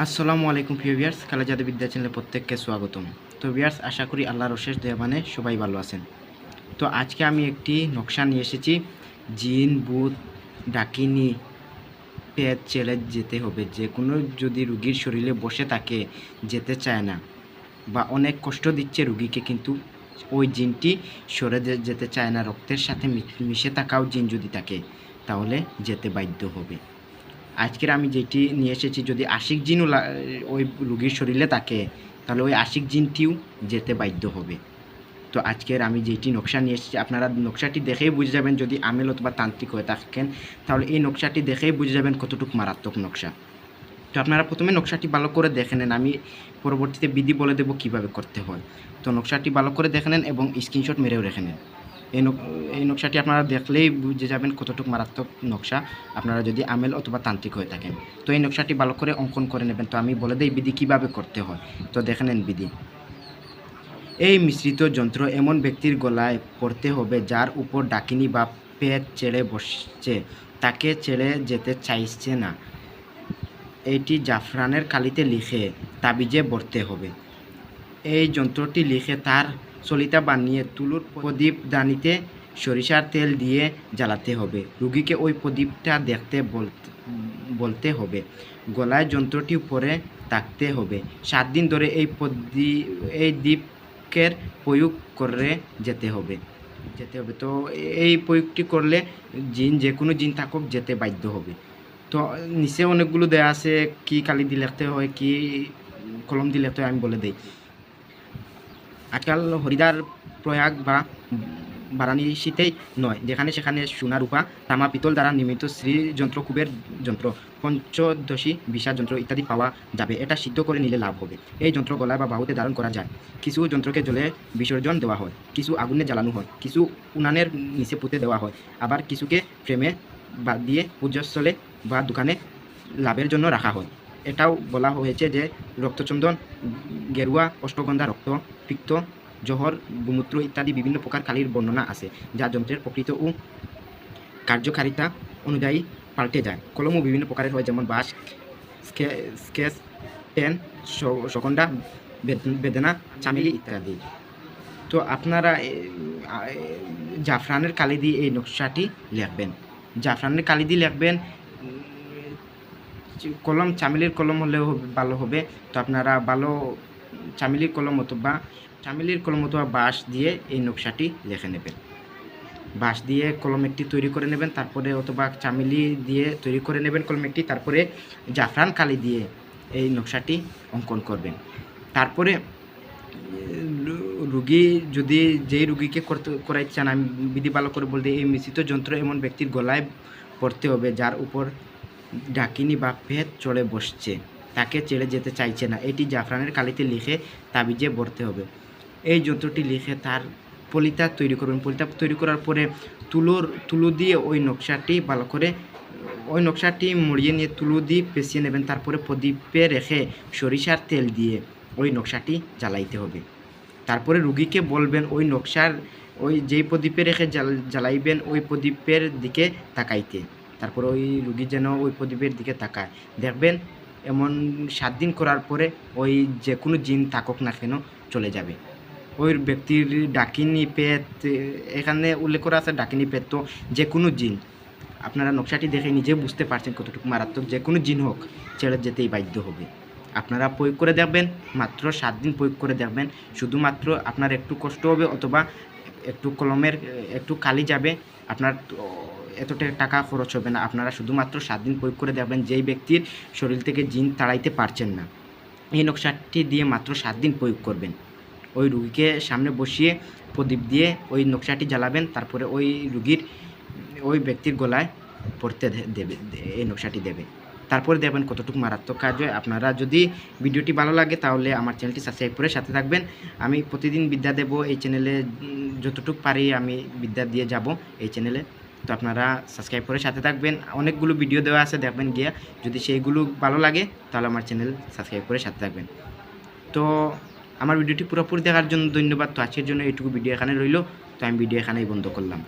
আসসালামু আলাইকুম প্রিয় ভিয়ার্স কালাজাদে বিদ্যা চ্যানেলে প্রত্যেককে স্বাগতম। তো ভিয়ার্স আশা করি আল্লাহর অশেষ দেওয়ানে সবাই ভালো আছেন। তো আজকে আমি একটি নকশা নিয়ে এসেছি, জিন বুথ ডাকিনি, পেট ছেড়ে যেতে হবে। যে কোনো যদি রুগীর শরীরে বসে থাকে, যেতে চায় না বা অনেক কষ্ট দিচ্ছে রুগীকে, কিন্তু ওই জিনটি সরে যেতে চায় না, রক্তের সাথে মিশে থাকাও জিন যদি থাকে, তাহলে যেতে বাধ্য হবে। আজকের আমি যেটি নিয়ে এসেছি, যদি আশিক জিনও ওই রুগীর শরীরে থাকে, তাহলে ওই আশিক জিনটিও যেতে বাধ্য হবে। তো আজকের আমি যেটি নকশা নিয়ে এসেছি, আপনারা নকশাটি দেখেই বুঝে যাবেন, যদি আমেল অথবা তান্ত্রিক হয়ে থাকেন, তাহলে এই নকশাটি দেখেই বুঝে যাবেন কতটুকু মারাত্মক নকশা। তো আপনারা প্রথমে নকশাটি ভালো করে দেখে নেন, আমি পরবর্তীতে বিধি বলে দেবো কীভাবে করতে হয়। তো নকশাটি ভালো করে দেখে নেন এবং স্ক্রিনশট মেরেও রেখে নেন। এই এই নকশাটি আপনারা দেখলেই বুঝে যাবেন কতটুকু মারাত্মক নকশা। আপনারা যদি আমেল অথবা তান্ত্রিক হয়ে থাকেন, তো এই নকশাটি ভালো করে অঙ্কন করে নেবেন। তো আমি বলে দিই, বিধি কীভাবে করতে হয়? তো দেখে নেন বিধি। এই মিশ্রিত যন্ত্র এমন ব্যক্তির গলায় পড়তে হবে যার উপর ডাকিনি বা পেট ছেড়ে বসছে। তাকে ছেড়ে যেতে চাইছে না। এটি জাফরানের কালিতে লিখে তাবিজে ভরতে হবে। এই যন্ত্রটি লিখে তার সলিতা বানিয়ে তুলুর প্রদীপ দানিতে সরিষার তেল দিয়ে জ্বালাতে হবে। রুগীকে ওই প্রদীপটা দেখতে বলতে হবে। গলায় যন্ত্রটি উপরে থাকতে হবে। সাত দিন ধরে এই প্রদীপ এই দ্বীপকের প্রয়োগ করে যেতে হবে। যেতে হবে। তো এই প্রয়োগটি করলে জিন যে কোনো জিন থাকুক, যেতে বাধ্য হবে। তো নিচে অনেকগুলো দেয়া আছে। কি কালি লিখতে হয়, কি কলম লিখতে হয় আমি বলে দিই। আজকাল হরিদার প্রয়াগ বা বারাণসীতেই নয়, যেখানে সেখানে সোনা রূপা তামা পিতল দ্বারা নির্মিত শ্রী যন্ত্র, কুবের যন্ত্র, পঞ্চদশী বিশা যন্ত্র ইত্যাদি পাওয়া যাবে। এটা সিদ্ধ করে নিলে লাভ হবে। এই যন্ত্র গলায় বা বাহুতে ধারণ করা যায়। কিছু যন্ত্রকে জলে বিসর্জন দেওয়া হয়, কিছু আগুনে জ্বালানো হয়, কিছু উনানের নিচে পুঁতে দেওয়া হয়, আবার কিছুকে ফ্রেমে বাদ দিয়ে পূজাস্থলে বা দোকানে লাভের জন্য রাখা হয়। এটাও বলা হয়েছে যে রক্তচন্দন, গেরুয়া, অষ্টগন্ধা রক্ত পিত্ত জহর গোমূত্র ইত্যাদি বিভিন্ন প্রকার কালির বর্ণনা আছে, যা যন্ত্রের প্রকৃত ও কার্যকারিতা অনুযায়ী পাল্টে যায়। কলমও বিভিন্ন প্রকারের হয়, যেমন বাঁশ, স্কে- স্কেচ, পেন সকন্ডা বেদনা, চামেলি ইত্যাদি। তো আপনারা জাফরানের কালি দিয়ে এই নকশাটি লিখবেন। জাফরানের কালি দিয়ে লিখবেন কলম, চামেলির কলম হলেও ভালো হবে। তো আপনারা ভালো চামেলির কলম অথবা চামেলির কলম অথবা বাঁশ দিয়ে এই নকশাটি লিখে নেবেন। বাঁশ দিয়ে কলম একটি তৈরি করে নেবেন, তারপরে অথবা চামেলি দিয়ে তৈরি করে নেবেন কলম একটি, তারপরে জাফরান কালি দিয়ে এই নকশাটি অঙ্কন করবেন। তারপরে রুগী যদি যেই রুগীকে করতে, করাইতে চান, আমি বিধি ভালো করে বলতে, এই মিশ্রিত যন্ত্র এমন ব্যক্তির গলায় পড়তে হবে যার উপর ডাকিনি বা পেট চড়ে বসছে। তাকে ছেড়ে যেতে চাইছে না। এটি জাফরানের কালিতে লিখে তাবিজে ভরতে হবে। এই যন্ত্রটি লিখে তার পলিতা তৈরি করবেন। পলিতা তৈরি করার পরে তুলোর তুলো দিয়ে ওই নকশাটি ভালো করে, ওই নকশাটি মুড়িয়ে নিয়ে তুলো দিয়ে পেঁচিয়ে নেবেন। তারপরে প্রদীপে রেখে সরিষার তেল দিয়ে ওই নকশাটি জ্বালাইতে হবে। তারপরে রুগীকে বলবেন, ওই নকশার ওই যেই প্রদীপে রেখে জ্বাল- জ্বালাইবেন, ওই প্রদীপের দিকে তাকাইতে। তারপরে ওই রুগী যেন ওই প্রদীপের দিকে তাকায়। দেখবেন এমন সাত দিন করার পরে ওই যে কোনো জিন থাকুক না কেন চলে যাবে। ওই ব্যক্তির ডাকিনি পেত এখানে উল্লেখ করা আছে ডাকিনি পেত তো যে কোনো জিন। আপনারা নকশাটি দেখে নিজে বুঝতে পারছেন কতটুকু মারাত্মক যে কোনো জিন হোক, ছেড়ে যেতেই বাধ্য হবে। আপনারা প্রয়োগ করে দেখবেন, মাত্র সাত দিন প্রয়োগ করে দেখবেন, শুধুমাত্র আপনার একটু কষ্ট হবে অথবা একটু কলমের, একটু কালি যাবে, আপনার এতটা টাকা খরচ হবে না। আপনারা শুধুমাত্র সাত দিন প্রয়োগ করে দেখবেন যেই ব্যক্তির শরীর থেকে জিন তাড়াইতে পারছেন না। এই নকশাটি দিয়ে মাত্র সাত দিন প্রয়োগ করবেন। ওই রুগীকে সামনে বসিয়ে প্রদীপ দিয়ে ওই নকশাটি জ্বালাবেন, তারপরে ওই রুগীর, ওই ব্যক্তির গলায় পড়তে দেবে এই নকশাটি দেবে। তারপরে দেখবেন কতটুকু মারাত্মক কাজ হয়। আপনারা যদি ভিডিওটি ভালো লাগে তাহলে আমার চ্যানেলটি সাবস্ক্রাইব করে সাথে থাকবেন। আমি প্রতিদিন বিদ্যা দেব এই চ্যানেলে যতটুকু পারি আমি বিদ্যা দিয়ে যাব এই চ্যানেলে। তো আপনারা সাবস্ক্রাইব করে সাথে থাকবেন। অনেকগুলো ভিডিও দেওয়া আছে, দেখবেন গিয়া। যদি সেইগুলো ভালো লাগে, তাহলে আমার চ্যানেল সাবস্ক্রাইব করে সাথে থাকবেন। তো আমার ভিডিওটি পুরোপুরি দেখার জন্য ধন্যবাদ। তো আজকের জন্য এইটুকু ভিডিও এখানে রইল। তো আমি ভিডিও এখানেই বন্ধ করলাম।